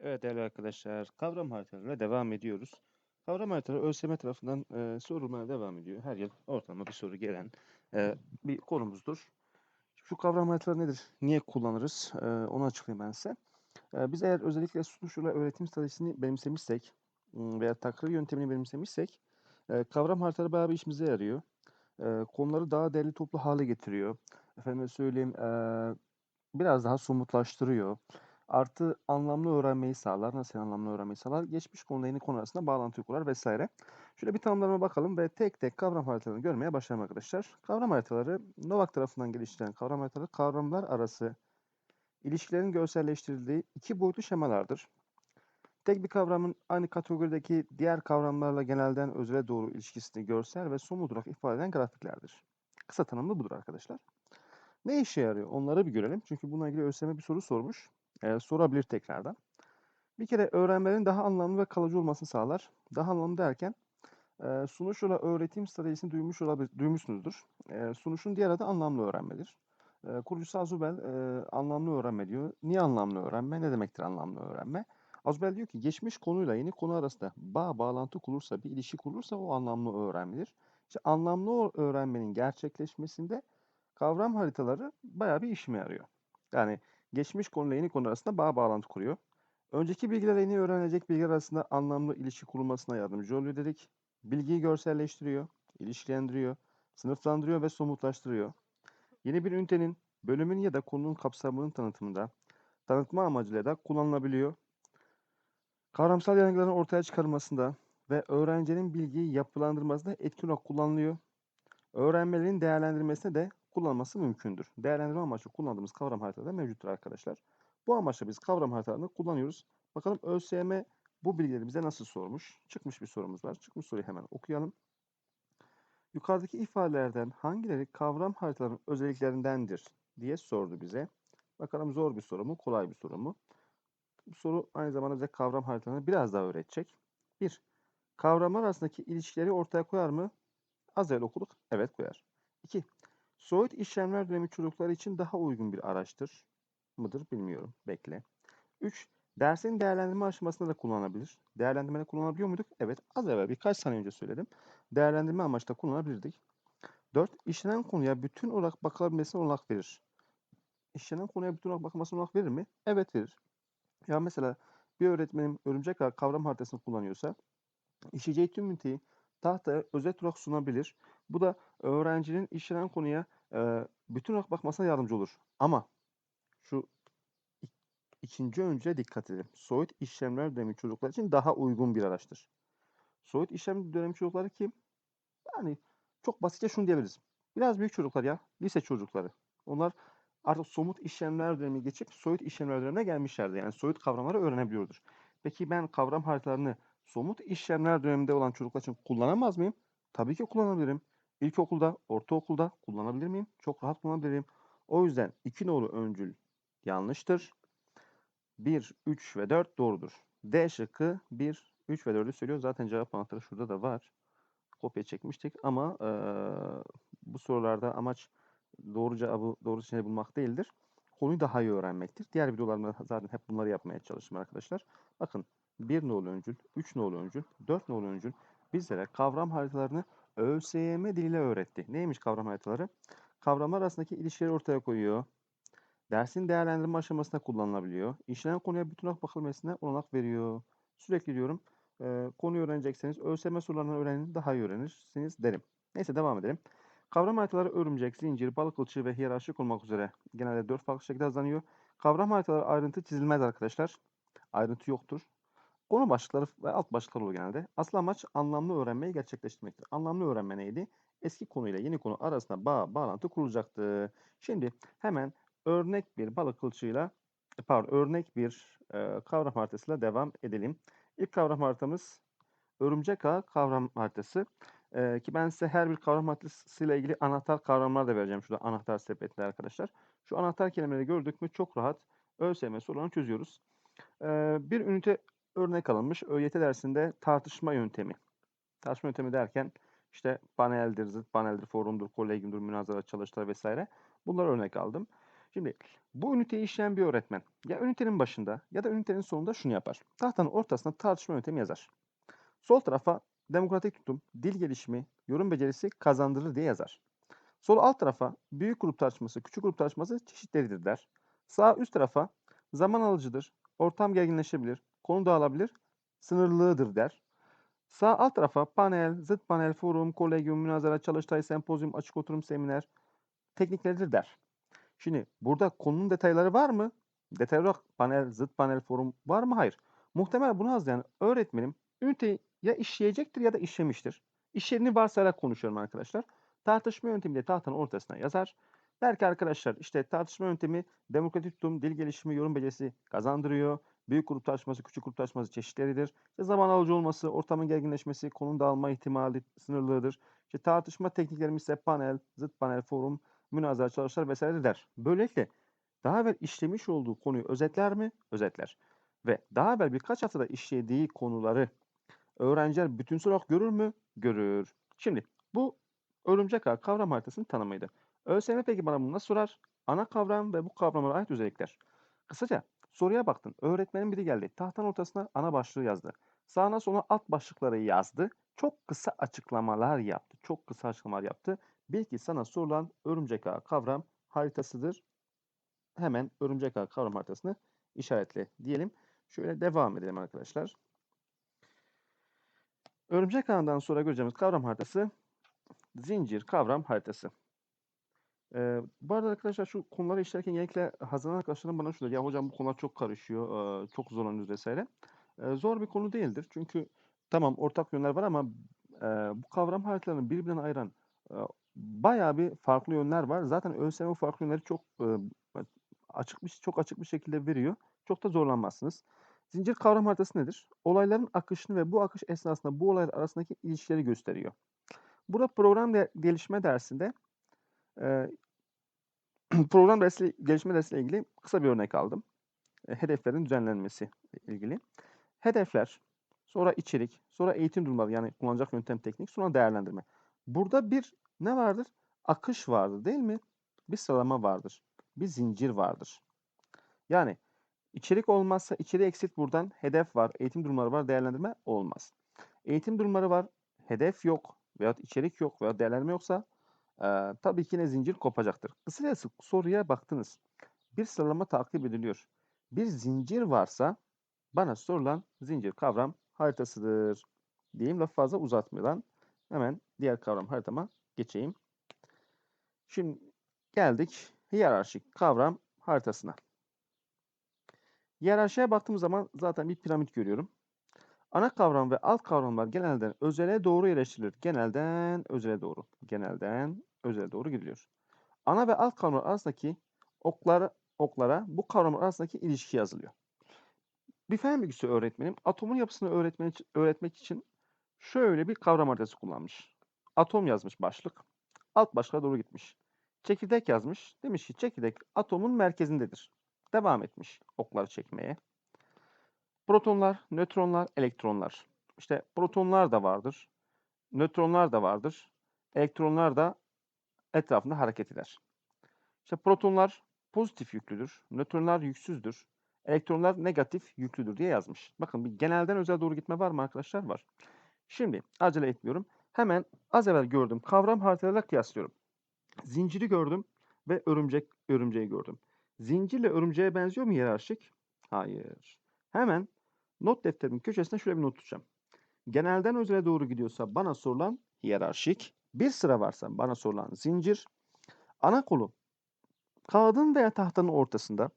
Evet değerli arkadaşlar, kavram haritalarıyla devam ediyoruz. Kavram haritaları ÖSYM tarafından e, sorulmaya devam ediyor. Her yıl ortalama bir soru gelen e, bir konumuzdur. Şu kavram haritaları nedir? Niye kullanırız? E, onu açıklayayım ben size. E, biz eğer özellikle sunuşla öğretim stratejisini benimsemişsek veya takrir yöntemini benimsemişsek e, kavram haritaları bayağı bir işimize yarıyor. E, konuları daha değerli toplu hale getiriyor. Efendime söyleyeyim e, biraz daha somutlaştırıyor. Artı anlamlı öğrenmeyi sağlar. Nasıl anlamlı öğrenmeyi sağlar? Geçmiş konuyla yeni konu arasında bağlantı kurar vesaire. Şöyle bir tanımlarına bakalım ve tek tek kavram haritalarını görmeye başlayalım arkadaşlar. Kavram haritaları Novak tarafından geliştirilen kavram haritaları kavramlar arası ilişkilerin görselleştirildiği iki boyutlu şemalardır. Tek bir kavramın aynı kategorideki diğer kavramlarla genelden özele doğru ilişkisini görsel ve somut olarak ifade eden grafiklerdir. Kısa tanımlı budur arkadaşlar. Ne işe yarıyor? Onları bir görelim. Çünkü bununla ilgili ÖSYM bir soru sormuş. Ee, sorabilir tekrardan. Bir kere öğrenmelerin daha anlamlı ve kalıcı olmasını sağlar. Daha anlamlı derken e, sunuş ile öğretim stratejisini duymuş olabilir, duymuşsunuzdur. E, sunuşun diğer adı anlamlı öğrenmedir. E, kurucusu Azubel e, anlamlı öğrenme diyor. Niye anlamlı öğrenme? Ne demektir anlamlı öğrenme? Azubel diyor ki geçmiş konuyla yeni konu arasında bağ, bağlantı kurulursa, bir ilişki kurulursa o anlamlı öğrenmedir. İşte anlamlı öğrenmenin gerçekleşmesinde kavram haritaları bayağı bir işime yarıyor. Yani geçmiş konuyla yeni konu arasında bağ bağlantı kuruyor. Önceki bilgilerle yeni öğrenecek bilgiler arasında anlamlı ilişki kurulmasına yardımcı oluyor dedik. Bilgiyi görselleştiriyor, ilişkilendiriyor, sınıflandırıyor ve somutlaştırıyor. Yeni bir ünitenin, bölümün ya da konunun kapsamının tanıtımında, tanıtma amacıyla da kullanılabiliyor. Kavramsal yargıların ortaya çıkarılmasında ve öğrencinin bilgiyi yapılandırmasında etkin olarak kullanılıyor. Öğrenmelerin değerlendirmesine de kullanılması mümkündür. Değerlendirme amaçlı kullandığımız kavram haritaları mevcuttur arkadaşlar. Bu amaçla biz kavram haritalarını kullanıyoruz. Bakalım ÖSYM bu bilgileri bize nasıl sormuş? Çıkmış bir sorumuz var. Çıkmış soruyu hemen okuyalım. Yukarıdaki ifadelerden hangileri kavram haritalarının özelliklerindendir diye sordu bize. Bakalım zor bir soru mu, kolay bir soru mu? Bu soru aynı zamanda bize kavram haritalarını biraz daha öğretecek. 1. Kavramlar arasındaki ilişkileri ortaya koyar mı? Az evvel okuduk. Evet koyar. 2. Soyut işlemler dönemi çocuklar için daha uygun bir araçtır mıdır bilmiyorum. Bekle. 3. Dersin değerlendirme aşamasında da kullanılabilir. Değerlendirmede kullanabiliyor muyduk? Evet. Az evvel birkaç saniye önce söyledim. Değerlendirme amaçlı kullanabilirdik. 4. İşlenen konuya bütün olarak bakılabilmesine olanak verir. İşlenen konuya bütün olarak bakılmasına olanak verir mi? Evet verir. Ya mesela bir öğretmenim örümcek kavram haritasını kullanıyorsa işleyeceği tüm üniteyi tahtaya özet olarak sunabilir. Bu da öğrencinin işlenen konuya e, bütün olarak bakmasına yardımcı olur. Ama şu ikinci öncüle dikkat edelim. Soyut işlemler dönemi çocuklar için daha uygun bir araçtır. Soyut işlem dönemi çocukları kim? Yani çok basitçe şunu diyebiliriz. Biraz büyük çocuklar ya. Lise çocukları. Onlar artık somut işlemler dönemi geçip soyut işlemler dönemine gelmişlerdi. Yani soyut kavramları öğrenebiliyordur. Peki ben kavram haritalarını somut işlemler döneminde olan çocuklar için kullanamaz mıyım? Tabii ki kullanabilirim. İlkokulda, ortaokulda kullanabilir miyim? Çok rahat kullanabilirim. O yüzden iki nolu öncül yanlıştır. 1, 3 ve 4 doğrudur. D şıkkı 1, 3 ve 4'ü söylüyor. Zaten cevap anahtarı şurada da var. Kopya çekmiştik ama e, bu sorularda amaç doğru cevabı doğru seçeneği bulmak değildir. Konuyu daha iyi öğrenmektir. Diğer videolarımda zaten hep bunları yapmaya çalıştım arkadaşlar. Bakın 1 nolu öncül, 3 nolu öncül, 4 nolu öncül bizlere kavram haritalarını ÖSYM diliyle öğretti. Neymiş kavram haritaları? Kavramlar arasındaki ilişkileri ortaya koyuyor. Dersin değerlendirme aşamasında kullanılabiliyor. İşlenen konuya bütün olarak bakılmasına olanak veriyor. Sürekli diyorum e, konuyu öğrenecekseniz ÖSYM sorularını öğrenin daha iyi öğrenirsiniz derim. Neyse devam edelim. Kavram haritaları örümcek, zincir, balık kılçığı ve hiyerarşik olmak üzere genelde dört farklı şekilde hazırlanıyor. Kavram haritaları ayrıntı çizilmez arkadaşlar. Ayrıntı yoktur. Konu başlıkları ve alt başlıklar olur genelde. Asıl amaç anlamlı öğrenmeyi gerçekleştirmektir. Anlamlı öğrenme neydi? Eski konuyla yeni konu arasında bağ, bağlantı kurulacaktı. Şimdi hemen örnek bir balık kılçığıyla pardon örnek bir e, kavram haritasıyla devam edelim. İlk kavram haritamız örümcek ağ kavram haritası. E, ki ben size her bir kavram haritasıyla ilgili anahtar kavramlar da vereceğim. Şurada anahtar sepetinde arkadaşlar. Şu anahtar kelimeleri gördük mü çok rahat ÖSYM sorularını çözüyoruz. E, bir ünite örnek alınmış. ÖYT dersinde tartışma yöntemi. Tartışma yöntemi derken işte paneldir, zıt paneldir, forumdur, kolegyumdur, münazara çalıştay vesaire. Bunları örnek aldım. Şimdi bu üniteyi işleyen bir öğretmen ya ünitenin başında ya da ünitenin sonunda şunu yapar. Tahtanın ortasına tartışma yöntemi yazar. Sol tarafa demokratik tutum, dil gelişimi, yorum becerisi kazandırır diye yazar. Sol alt tarafa büyük grup tartışması, küçük grup tartışması çeşitleridir der. Sağ üst tarafa zaman alıcıdır, ortam gerginleşebilir, konu dağılabilir, sınırlığıdır der. Sağ alt tarafa panel, zıt panel, forum, kolegium, münazara, çalıştay, sempozyum, açık oturum, seminer teknikleridir der. Şimdi burada konunun detayları var mı? Detay olarak panel, zıt panel, forum var mı? Hayır. Muhtemelen bunu hazırlayan öğretmenim üniteyi ya işleyecektir ya da işlemiştir. İşlerini varsayarak konuşuyorum arkadaşlar. Tartışma yöntemiyle tahtanın ortasına yazar. Der ki arkadaşlar işte tartışma yöntemi demokratik tutum, dil gelişimi, yorum becerisi kazandırıyor. Büyük grup tartışması, küçük grup tartışması çeşitleridir. İşte zaman alıcı olması, ortamın gerginleşmesi, konunun dağılma ihtimali sınırlıdır. İşte tartışma tekniklerimiz ise panel, zıt panel, forum, münazara, çalışmalar vesaire der. Böylelikle daha evvel işlemiş olduğu konuyu özetler mi? Özetler. Ve daha evvel birkaç haftada işlediği konuları öğrenciler bütünsel olarak görür mü? Görür. Şimdi bu örümcek ağ kavram haritasının tanımıydı. ÖSYM peki bana bunu nasıl sorar? Ana kavram ve bu kavramlara ait özellikler. Kısaca soruya baktın. Öğretmenin biri geldi. Tahtanın ortasına ana başlığı yazdı. Sağına sola alt başlıkları yazdı. Çok kısa açıklamalar yaptı. Çok kısa açıklamalar yaptı. Bil ki sana sorulan örümcek ağ kavram haritasıdır. Hemen örümcek ağ kavram haritasını işaretle diyelim. Şöyle devam edelim arkadaşlar. Örümcek ağından sonra göreceğimiz kavram haritası zincir kavram haritası. Ee, bu arada arkadaşlar şu konuları işlerken genellikle hazırlanan arkadaşlarım bana şöyle ya hocam bu konular çok karışıyor, e, çok zorlanıyoruz vesaire. E, zor bir konu değildir. Çünkü tamam ortak yönler var ama e, bu kavram haritalarını birbirinden ayıran e, bayağı bir farklı yönler var. Zaten ÖSYM bu farklı yönleri çok e, açık bir çok açık bir şekilde veriyor. Çok da zorlanmazsınız. Zincir kavram haritası nedir? Olayların akışını ve bu akış esnasında bu olaylar arasındaki ilişkileri gösteriyor. Burada program de, gelişme dersinde e, program dersi, gelişme dersiyle ilgili kısa bir örnek aldım. Hedeflerin düzenlenmesi ilgili. Hedefler, sonra içerik, sonra eğitim durumları yani kullanacak yöntem teknik, sonra değerlendirme. Burada bir ne vardır? Akış vardır değil mi? Bir sıralama vardır. Bir zincir vardır. Yani içerik olmazsa içeri eksilt buradan hedef var, eğitim durumları var, değerlendirme olmaz. Eğitim durumları var, hedef yok veyahut içerik yok veya değerlendirme yoksa e, tabii ki ne zincir kopacaktır. Kısacası soruya baktınız. Bir sıralama takip ediliyor. Bir zincir varsa bana sorulan zincir kavram haritasıdır. Diyeyim lafı fazla uzatmadan hemen diğer kavram haritama geçeyim. Şimdi geldik hiyerarşik kavram haritasına. Hiyerarşiye baktığım zaman zaten bir piramit görüyorum. Ana kavram ve alt kavramlar genelden özele doğru yerleştirilir. Genelden özele doğru. Genelden özele doğru gidiliyor. Ana ve alt kavramlar arasındaki oklar, oklara bu kavramlar arasındaki ilişki yazılıyor. Bir fen bilgisi öğretmenim atomun yapısını öğretmek, öğretmek için şöyle bir kavram haritası kullanmış. Atom yazmış başlık. Alt başlığa doğru gitmiş. Çekirdek yazmış. Demiş ki çekirdek atomun merkezindedir. Devam etmiş okları çekmeye. Protonlar, nötronlar, elektronlar. İşte protonlar da vardır. Nötronlar da vardır. Elektronlar da etrafında hareket eder. İşte protonlar pozitif yüklüdür. Nötronlar yüksüzdür. Elektronlar negatif yüklüdür diye yazmış. Bakın bir genelden özel doğru gitme var mı arkadaşlar? Var. Şimdi acele etmiyorum. Hemen az evvel gördüm. Kavram haritalarıyla kıyaslıyorum. Zinciri gördüm ve örümcek örümceği gördüm. Zincirle örümceğe benziyor mu hiyerarşik? Hayır. Hemen not defterimin köşesine şöyle bir not tutacağım. Genelden özele doğru gidiyorsa bana sorulan hiyerarşik. Bir sıra varsa bana sorulan zincir. Ana kolu kağıdın veya tahtanın ortasında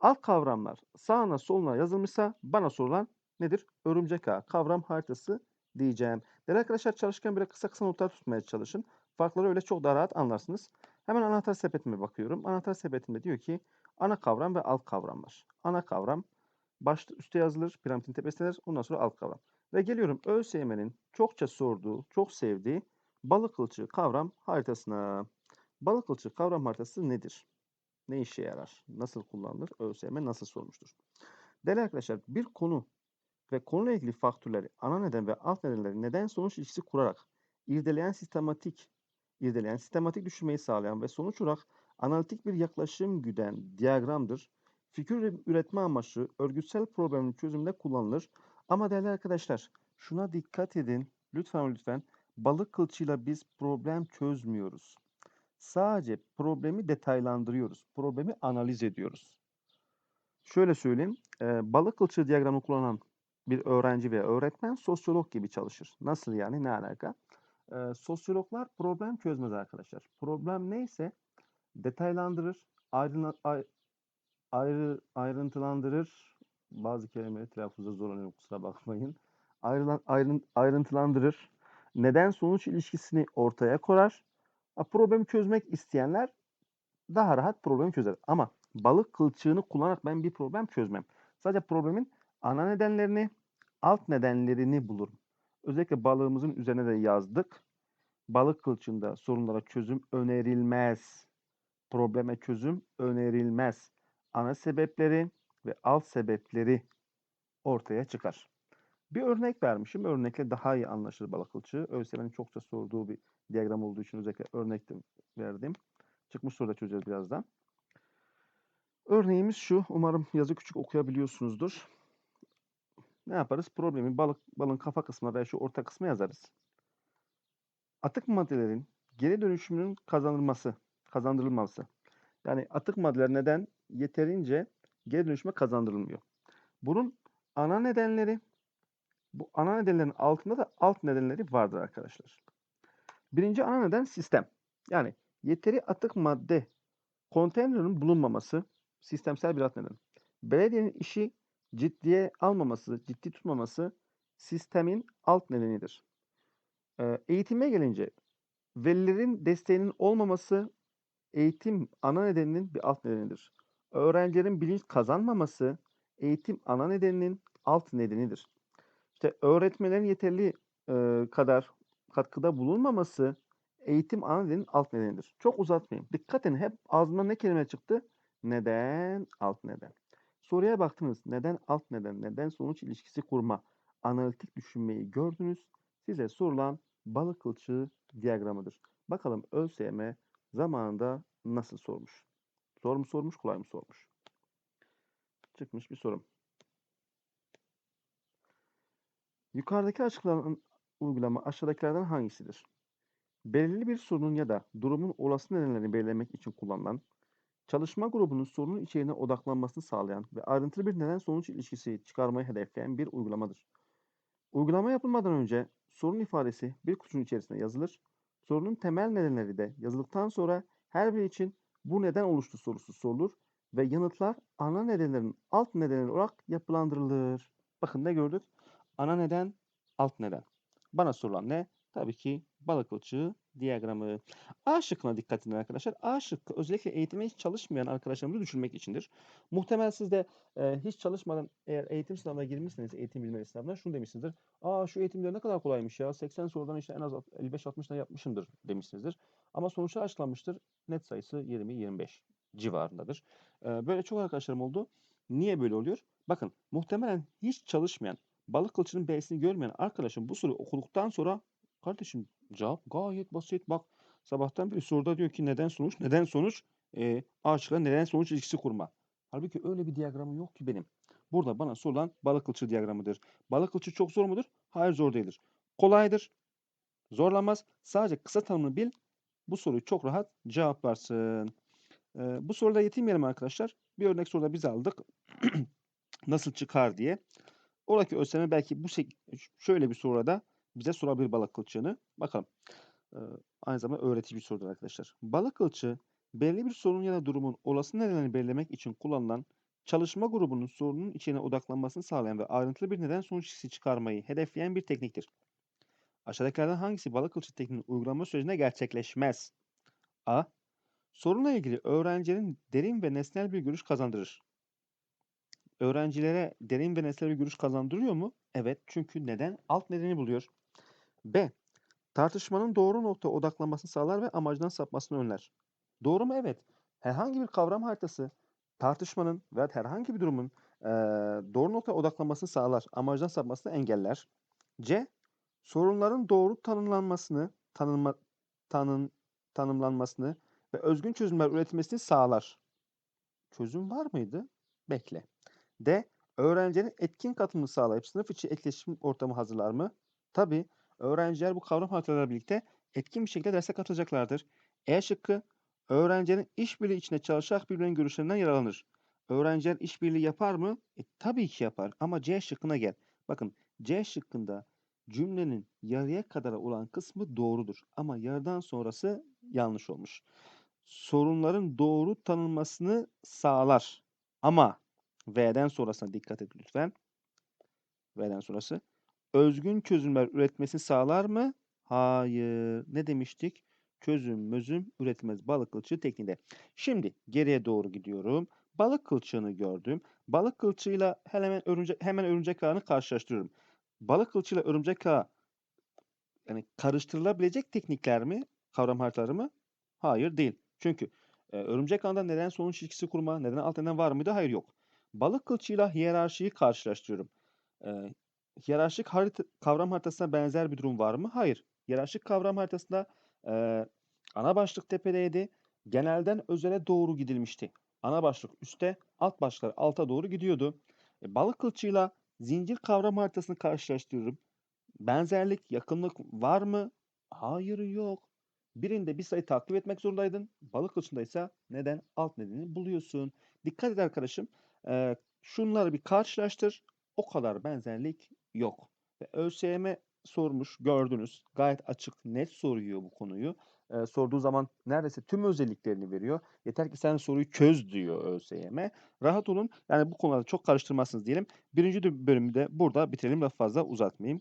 alt kavramlar sağına soluna yazılmışsa bana sorulan nedir? Örümcek ağı kavram haritası diyeceğim. Değerli arkadaşlar çalışırken böyle kısa kısa notlar tutmaya çalışın. Farkları öyle çok daha rahat anlarsınız. Hemen anahtar sepetime bakıyorum. Anahtar sepetimde diyor ki ana kavram ve alt kavramlar. Ana kavram başta üstte yazılır, piramidin tepesindedir. Ondan sonra alt kavram. Ve geliyorum ÖSYM'nin çokça sorduğu, çok sevdiği balık kılçığı kavram haritasına. Balık kılçığı kavram haritası nedir? Ne işe yarar? Nasıl kullanılır? ÖSYM nasıl sormuştur? Değerli arkadaşlar bir konu ve konuyla ilgili faktörleri, ana neden ve alt nedenleri neden sonuç ilişkisi kurarak irdeleyen sistematik, irdeleyen sistematik düşünmeyi sağlayan ve sonuç olarak analitik bir yaklaşım güden diyagramdır. Fikir üre- üretme amaçlı örgütsel problemin çözümünde kullanılır. Ama değerli arkadaşlar, şuna dikkat edin. Lütfen lütfen. Balık kılçıyla biz problem çözmüyoruz. Sadece problemi detaylandırıyoruz. Problemi analiz ediyoruz. Şöyle söyleyeyim. e, balık kılçığı diyagramı kullanan bir öğrenci veya öğretmen sosyolog gibi çalışır. Nasıl yani? Ne alaka? E, sosyologlar problem çözmez arkadaşlar. Problem neyse detaylandırır, ayrına, ay- ayrı, ayrıntılandırır. Bazı kelimeleri telaffuzda zorlanıyorum kusura bakmayın. Ayrılan, ayrın, ayrıntılandırır. Neden sonuç ilişkisini ortaya koyar. Problemi çözmek isteyenler daha rahat problemi çözer. Ama balık kılçığını kullanarak ben bir problem çözmem. Sadece problemin ana nedenlerini, alt nedenlerini bulurum. Özellikle balığımızın üzerine de yazdık. Balık kılçığında sorunlara çözüm önerilmez. Probleme çözüm önerilmez. Ana sebepleri ve alt sebepleri ortaya çıkar. Bir örnek vermişim. Örnekle daha iyi anlaşılır balık kılçığı. ÖSYM'nin çokça sorduğu bir diyagram olduğu için özellikle örnek verdim. Çıkmış soruda çözeceğiz birazdan. Örneğimiz şu. Umarım yazı küçük okuyabiliyorsunuzdur. Ne yaparız? Problemi balık balın kafa kısmına veya şu orta kısmına yazarız. Atık maddelerin geri dönüşümünün kazanılması, kazandırılması. Yani atık maddeler neden yeterince geri dönüşüme kazandırılmıyor? Bunun ana nedenleri, bu ana nedenlerin altında da alt nedenleri vardır arkadaşlar. Birinci ana neden sistem. Yani yeteri atık madde konteynerin bulunmaması sistemsel bir alt neden. Belediyenin işi ciddiye almaması, ciddi tutmaması sistemin alt nedenidir. Ee, eğitime gelince velilerin desteğinin olmaması eğitim ana nedeninin bir alt nedenidir. Öğrencilerin bilinç kazanmaması eğitim ana nedeninin alt nedenidir. İşte öğretmenlerin yeterli e, kadar katkıda bulunmaması eğitim ana nedenin alt nedenidir. Çok uzatmayayım. Dikkat edin hep ağzımdan ne kelime çıktı? Neden, alt neden. Soruya baktınız. Neden, alt neden, neden sonuç ilişkisi kurma, analitik düşünmeyi gördünüz. Size sorulan balık kılçığı diyagramıdır. Bakalım ÖSYM zamanında nasıl sormuş? Zor mu sormuş, kolay mı sormuş? Çıkmış bir sorum. Yukarıdaki açıklanan uygulama aşağıdakilerden hangisidir? Belirli bir sorunun ya da durumun olası nedenlerini belirlemek için kullanılan, çalışma grubunun sorunun içeriğine odaklanmasını sağlayan ve ayrıntılı bir neden-sonuç ilişkisi çıkarmayı hedefleyen bir uygulamadır. Uygulama yapılmadan önce sorun ifadesi bir kutunun içerisine yazılır. Sorunun temel nedenleri de yazıldıktan sonra her biri için bu neden oluştu sorusu sorulur ve yanıtlar ana nedenlerin alt nedenleri olarak yapılandırılır. Bakın ne gördük? Ana neden, alt neden. Bana sorulan ne? Tabii ki balık kılçığı diyagramı. A şıkkına dikkat edin arkadaşlar. A şıkkı özellikle eğitime hiç çalışmayan arkadaşlarımızı düşünmek içindir. Muhtemel siz de e, hiç çalışmadan eğer eğitim sınavına girmişseniz, eğitim bilmeli sınavına şunu demişsinizdir. Aa şu eğitimler ne kadar kolaymış ya. 80 sorudan işte en az 55-60 tane yapmışımdır demişsinizdir. Ama sonuçlar açıklanmıştır. Net sayısı 20-25 civarındadır. Böyle çok arkadaşlarım oldu. Niye böyle oluyor? Bakın muhtemelen hiç çalışmayan, balık kılçının B'sini görmeyen arkadaşım bu soruyu okuduktan sonra kardeşim cevap gayet basit. Bak sabahtan beri soruda diyor ki neden sonuç, neden sonuç, e, A neden sonuç ilişkisi kurma. Halbuki öyle bir diyagramım yok ki benim. Burada bana sorulan balık kılçığı diyagramıdır. Balık kılçığı çok zor mudur? Hayır zor değildir. Kolaydır. Zorlamaz. Sadece kısa tanımını bil. Bu soruyu çok rahat cevaplarsın. Ee, bu soruda yetinmeyelim arkadaşlar. Bir örnek soruda biz aldık. Nasıl çıkar diye. Oradaki ÖSYM belki bu şöyle bir soruda bize sorabilir balık kılçığını. Bakalım. Ee, aynı zamanda öğretici bir sorudur arkadaşlar. Balık kılçığı belli bir sorun ya da durumun olası nedenlerini belirlemek için kullanılan çalışma grubunun sorunun içine odaklanmasını sağlayan ve ayrıntılı bir neden sonuç çıkarmayı hedefleyen bir tekniktir. Aşağıdakilerden hangisi balık kılçığı tekniğinin uygulama sürecinde gerçekleşmez? A. Sorunla ilgili öğrencilerin derin ve nesnel bir görüş kazandırır. Öğrencilere derin ve nesnel bir görüş kazandırıyor mu? Evet. Çünkü neden? Alt nedeni buluyor. B. Tartışmanın doğru noktaya odaklanmasını sağlar ve amacından sapmasını önler. Doğru mu? Evet. Herhangi bir kavram haritası tartışmanın veya herhangi bir durumun eee, doğru noktaya odaklanmasını sağlar, amacından sapmasını engeller. C. Sorunların doğru tanımlanmasını, tanınma, tanın, tanımlanmasını ve özgün çözümler üretilmesini sağlar. Çözüm var mıydı? Bekle. D. Öğrencilerin etkin katılımını sağlayıp sınıf içi etkileşim ortamı hazırlar mı? Tabii. Öğrenciler bu kavram haritalarıyla birlikte etkin bir şekilde derse katılacaklardır. E şıkkı. Öğrencilerin işbirliği içinde çalışarak birbirlerinin görüşlerinden yararlanır. Öğrenciler işbirliği yapar mı? E, tabii ki yapar ama C şıkkına gel. Bakın C şıkkında cümlenin yarıya kadar olan kısmı doğrudur ama yarıdan sonrası yanlış olmuş. Sorunların doğru tanınmasını sağlar. Ama V'den sonrasına dikkat et lütfen. V'den sonrası. Özgün çözümler üretmesini sağlar mı? Hayır. Ne demiştik? Çözüm mözüm üretilmez balık kılçığı tekniğinde. Şimdi geriye doğru gidiyorum. Balık kılçığını gördüm. Balık kılçığıyla hemen örümcek, hemen örümcek ağını karşılaştırıyorum. Balık kılçığıyla örümcek ağı yani karıştırılabilecek teknikler mi? Kavram haritaları mı? Hayır değil. Çünkü e, örümcek ağında neden sonuç ilişkisi kurma, neden alt neden var mıydı? Hayır yok. Balık kılçığıyla hiyerarşiyi karşılaştırıyorum. E, hiyerarşik harita, kavram haritasına benzer bir durum var mı? Hayır. Hiyerarşik kavram haritasında e, ana başlık tepedeydi. Genelden özele doğru gidilmişti. Ana başlık üste, alt başlıklar alta doğru gidiyordu. E, balık kılçığıyla zincir kavram haritasını karşılaştırıyorum. Benzerlik, yakınlık var mı? Hayır yok. Birinde bir sayı takip etmek zorundaydın. Balık kılçığında ise neden alt nedeni buluyorsun. Dikkat et arkadaşım. E, şunları bir karşılaştır. O kadar benzerlik yok. Ve ÖSYM sormuş gördünüz. Gayet açık, net soruyor bu konuyu. Ee, sorduğu zaman neredeyse tüm özelliklerini veriyor. Yeter ki sen soruyu çöz diyor ÖSYM. Rahat olun. Yani bu konularda çok karıştırmazsınız diyelim. Birinci bölümü de burada bitirelim. Lafı fazla uzatmayayım.